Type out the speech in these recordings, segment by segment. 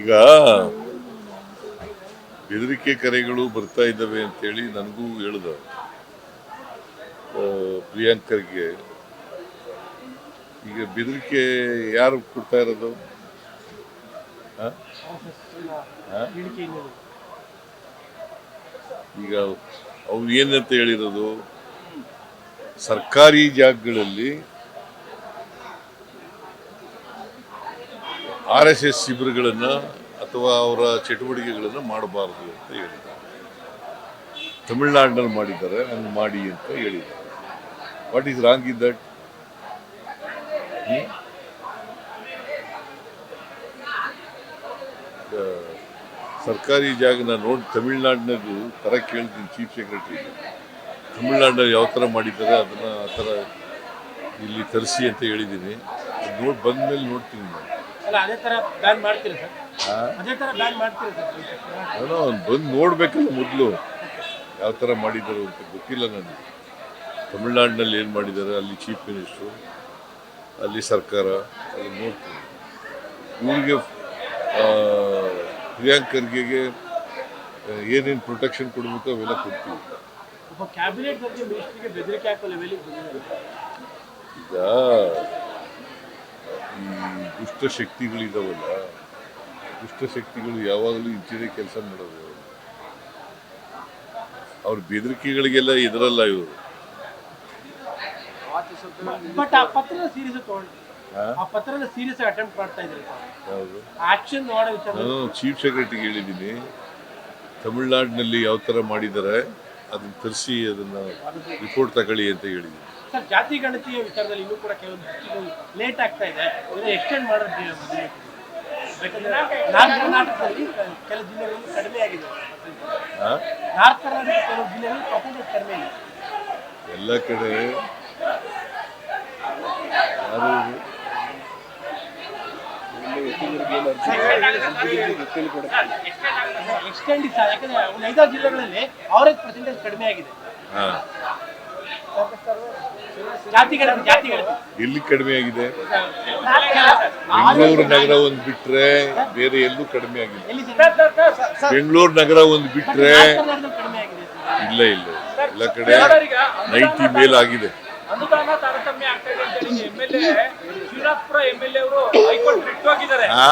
ಈಗ ಬೆದರಿಕೆ ಕರೆಗಳು ಬರ್ತಾ ಇದ್ದಾವೆ ಅಂತೇಳಿ ನನಗೂ ಹೇಳ್ದ ಪ್ರಿಯಾಂಕರ್ಗೆ. ಈಗ ಬೆದರಿಕೆ ಯಾರು ಕೊಡ್ತಾ ಇರೋದು? ಈಗ ಅವ್ರು ಏನಂತ ಹೇಳಿರೋದು? ಸರ್ಕಾರಿ ಜಾಗಗಳಲ್ಲಿ ಆರ್ ಎಸ್ ಎಸ್ ಶಿಬಿರಗಳನ್ನು ಅಥವಾ ಅವರ ಚಟುವಟಿಕೆಗಳನ್ನು ಮಾಡಬಾರದು ಅಂತ ಹೇಳಿದ್ದಾರೆ. ತಮಿಳ್ನಾಡಿನಲ್ಲಿ ಮಾಡಿದ್ದಾರೆ, ಹಂಗೆ ಮಾಡಿ ಅಂತ ಹೇಳಿದ್ದಾರೆ. What is wrong in that ಸರ್ಕಾರಿ ಜಾಗನ ನೋಡಿ ತಮಿಳ್ನಾಡಿನಾಗೂ ಥರ ಕೇಳ್ತೀನಿ, ಚೀಫ್ ಸೆಕ್ರೆಟರಿ. ತಮಿಳ್ನಾಡಿನಲ್ಲಿ ಯಾವ ಥರ ಮಾಡಿದ್ದಾರೆ, ಅದನ್ನು ಆ ಥರ ಇಲ್ಲಿ ತರಿಸಿ ಅಂತ ಹೇಳಿದ್ದೀನಿ. ನೋಡಿ ಬಂದ್ಮೇಲೆ ನೋಡ್ತೀನಿ ನಾನು. ಏನೋ ಬಂದು ನೋಡ್ಬೇಕಲ್ಲ ಮೊದಲು. ಯಾವ ಥರ ಮಾಡಿದ್ದಾರೆ ಅಂತ ಗೊತ್ತಿಲ್ಲ ನನಗೆ ತಮಿಳ್ನಾಡಿನಲ್ಲಿ ಏನು ಮಾಡಿದ್ದಾರೆ? ಅಲ್ಲಿ ಚೀಫ್ ಮಿನಿಸ್ಟ್ರು ಅಲ್ಲಿ ಸರ್ಕಾರ ಅಲ್ಲಿ ನೋಡ್ತೀವಿ ಇವ್ರಿಗೆ ಪ್ರಿಯಾಂಕ್ ಖರ್ಗೆಗೆ ಏನೇನು ಪ್ರೊಟೆಕ್ಷನ್ ಕೊಡಬೇಕು ಅವೆಲ್ಲ ಕೊಡ್ತೀವಿ. ಒಬ್ಬ ದುಷ್ಟ ಶಕ್ತಿಗಳಿದಾವಲ್ಲ ದುಷ್ಟ ಶಕ್ತಿಗಳು ಯಾವಾಗಲೂ ಇಂಚಿನೇ ಕೆಲಸ ಮಾಡೋದು ಅವ್ರ ಬೆದರಿಕೆಗಳಿಗೆಲ್ಲ ಇದರಲ್ಲ ಇವರು. ಬಟ್ ಆ ಪತ್ರದ ಸೀರಿಯಸ್ ತಗೊಂಡು. ಆ? ಪತ್ರದ ಸೀರಿಯಸ್ ಅಟೆಂಪ್ಟ್ ಮಾಡ್ತಾ ಇದ್ದಾರೆ ಯಾವುದು ಆಕ್ಷನ್ ಮಾಡೋ ವಿಚಾರ. ನಾನು ಚೀಫ್ ಸೆಕ್ರೆಟರಿಗೆ ಹೇಳಿದ್ದೀನಿ ತಮಿಳ್ನಾಡಿನಲ್ಲಿ ಯಾವ ಥರ ಮಾಡಿದ್ದಾರೆ? ಅದನ್ನ ತರಿಸಿ ಅದನ್ನು ರಿಪೋರ್ಟ್ ತಗೊಳ್ಳಿ ಅಂತ ಹೇಳಿದ್ದೀನಿ ಸರ್ ಜಾತಿ ಗಣತಿಯ ವಿಚಾರದಲ್ಲಿ ಇನ್ನೂ ಕೂಡ ಕೆಲವೊಂದು ಲೇಟ್ ಆಗ್ತಾ ಇದೆ ಎಕ್ಸ್ಟೆಂಡ್ ಮಾಡೋದು. ಯಾಕಂದ್ರೆ ನಾರ್ತ್ ಕರ್ನಾಟಕದಲ್ಲಿ ಕೆಲವು ಜಿಲ್ಲೆಗಳಲ್ಲಿ ಕಡಿಮೆ ಆಗಿದೆ? ನಾರ್ತ್ ಕರ್ನಾಟಕ ಕೆಲವು ಜಿಲ್ಲೆಗಳಲ್ಲಿ ಪರ್ಸೆಂಟೇಜ್ ಕಡಿಮೆ ಇದೆ ಎಲ್ಲ ಕಡೆ ಯಾರು ಇವ್ರು? ಎಕ್ಸ್ಟೆಂಡ್ ಇಲ್ಲ ಯಾಕಂದ್ರೆ ಒಂದು ಐದಾರು ಜಿಲ್ಲೆಗಳಲ್ಲಿ ಅವರೇಜ್ ಪರ್ಸೆಂಟೇಜ್ ಕಡಿಮೆ ಆಗಿದೆ. ಎಲ್ಲಿ ಕಡಿಮೆ ಆಗಿದೆ. ಬೆಂಗಳೂರು ನಗರ ಒಂದು ಬಿಟ್ರೆ ಬೇರೆ ಎಲ್ಲೂ ಕಡಿಮೆ ಆಗಿದೆ? ಬೆಂಗಳೂರು ನಗರ ಒಂದು ಬಿಟ್ರೆ ಕಡಿಮೆ ಆಗಿದೆ ಇಲ್ಲ ಇಲ್ಲ. ಎಲ್ಲ ಕಡೆ ನೈಟಿ ಮೇಲ್ ಆಗಿದೆ. ಅನುದಾನ ತಾರತಮ್ಯ ಆಗ್ತಾ ಇದೆ ಅಂತ ಹೇಳಿ M L A Srinathpura M L A ಅವರು ಹೈಕೋರ್ಟ್ ರಿಟ್ ಹೋಗಿದ್ದಾರೆ ಆ?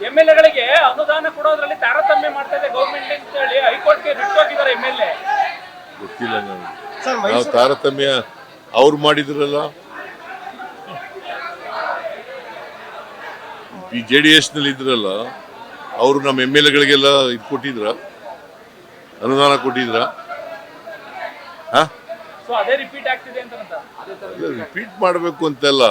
ಎಂ ಎಲ್ ಎಗಳಿಗೆ ಅನುದಾನ ಕೊಡೋದ್ರಲ್ಲಿ ತಾರತಮ್ಯ ಮಾಡ್ತಾ ಇದೆ ಗೌರ್ಮೆಂಟ್ ಅಂತ ಹೇಳಿ ಹೈಕೋರ್ಟ್ಗೆ ರಿಟ್ ಹೋಗಿದ್ದಾರೆ ಎಂ ಎಲ್ ಎ ಗೊತ್ತಿಲ್ಲ ನನಗೆ. ನಾವು ತಾರತಮ್ಯ ಅವ್ರು ಮಾಡಿದ್ರಲ್ಲ? ಈ ಜೆ ಡಿ ಎಸ್ನಲ್ಲಿ ಇದ್ರಲ್ಲ ಅವರು ನಮ್ಮ ಎಂ ಎಲ್ ಎಗಳಿಗೆಲ್ಲ ಇದು ಕೊಟ್ಟಿದ್ರ? ಅನುದಾನ ಕೊಟ್ಟಿದ್ರ? ಹಾ? ಸೊ ಅದೇ ರಿಪೀಟ್ ಆಗ್ತಿದೆ ಅಂತ ರಿಪೀಟ್ ಮಾಡಬೇಕು ಅಂತೆಲ್ಲ.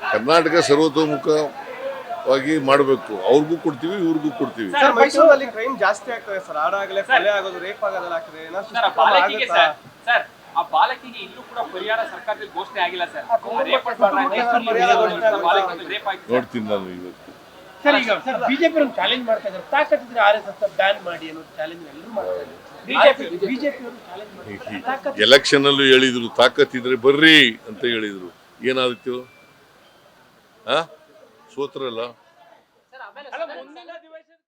ಕರ್ನಾಟಕ ಸರ್ವತೋಮುಖವಾಗಿ ಮಾಡಬೇಕು. ಅವ್ರಿಗೂ ಕೊಡ್ತೀವಿ ಇವ್ರಿಗೂ ಕೊಡ್ತೀವಿ. ಸರ್ ಮೈಸೂರಲ್ಲಿ ಕ್ರೈಮ್ ಜಾಸ್ತಿ ಆಗ್ತದೆ ಸರ್. ಆಡಾಗಲೇ ಕೊಲೆ ಆಗೋದು ರೇಪ್ ಆಗೋದೆಲ್ಲ ಆಗ್ತದೆ. ಏನಾದ್ರು ಸರ್ ಆ ಬಾಲಕಿಗೆ ಸರ್ ಸರ್ ಆ ಬಾಲಕಿಗೆ ಇಲ್ಲೂ ಕೂಡ ಪರಿಹಾರ ಸರ್ಕಾರದಲ್ಲಿ ಘೋಷಣೆ ಆಗಿಲ್ಲ ಸರ್. ರೇಪ್ ರೇಪ್ ಆಗಿದೆ ನೋಡ್ತೀನಿ ನಾನು ಇವತ್ತು. ಸರ್ ಈಗ ಸರ್ ಬಿಜೆಪಿ ಒಂದು ಚಾಲೆಂಜ್ ಮಾಡ್ತಾ ಇದ್ದಾರೆ. ತಾಕತ್ತಿದ್ರೆ ಆರ್ ಎಸ್ ಎಸ್ ಬ್ಯಾನ್ ಮಾಡಿ ಅನ್ನೋ ಚಾಲೆಂಜ್ ಎಲ್ಲರೂ ಮಾಡ್ತಾ ಇದ್ದಾರೆ. ಬಿಜೆಪಿ ಬಿಜೆಪಿ ಅವರು ಚಾಲೆಂಜ್ ಮಾಡ್ತಾರೆ ಎಲೆಕ್ಷನ್ ಅಲ್ಲೂ ಹೇಳಿದ್ರು ತಾಕತ್ತಿದ್ರೆ ಬರ್ರಿ ಅಂತ ಹೇಳಿದ್ರು. ಏನಾದಿತ್ತು ಆ? ಇಲ್ಲ.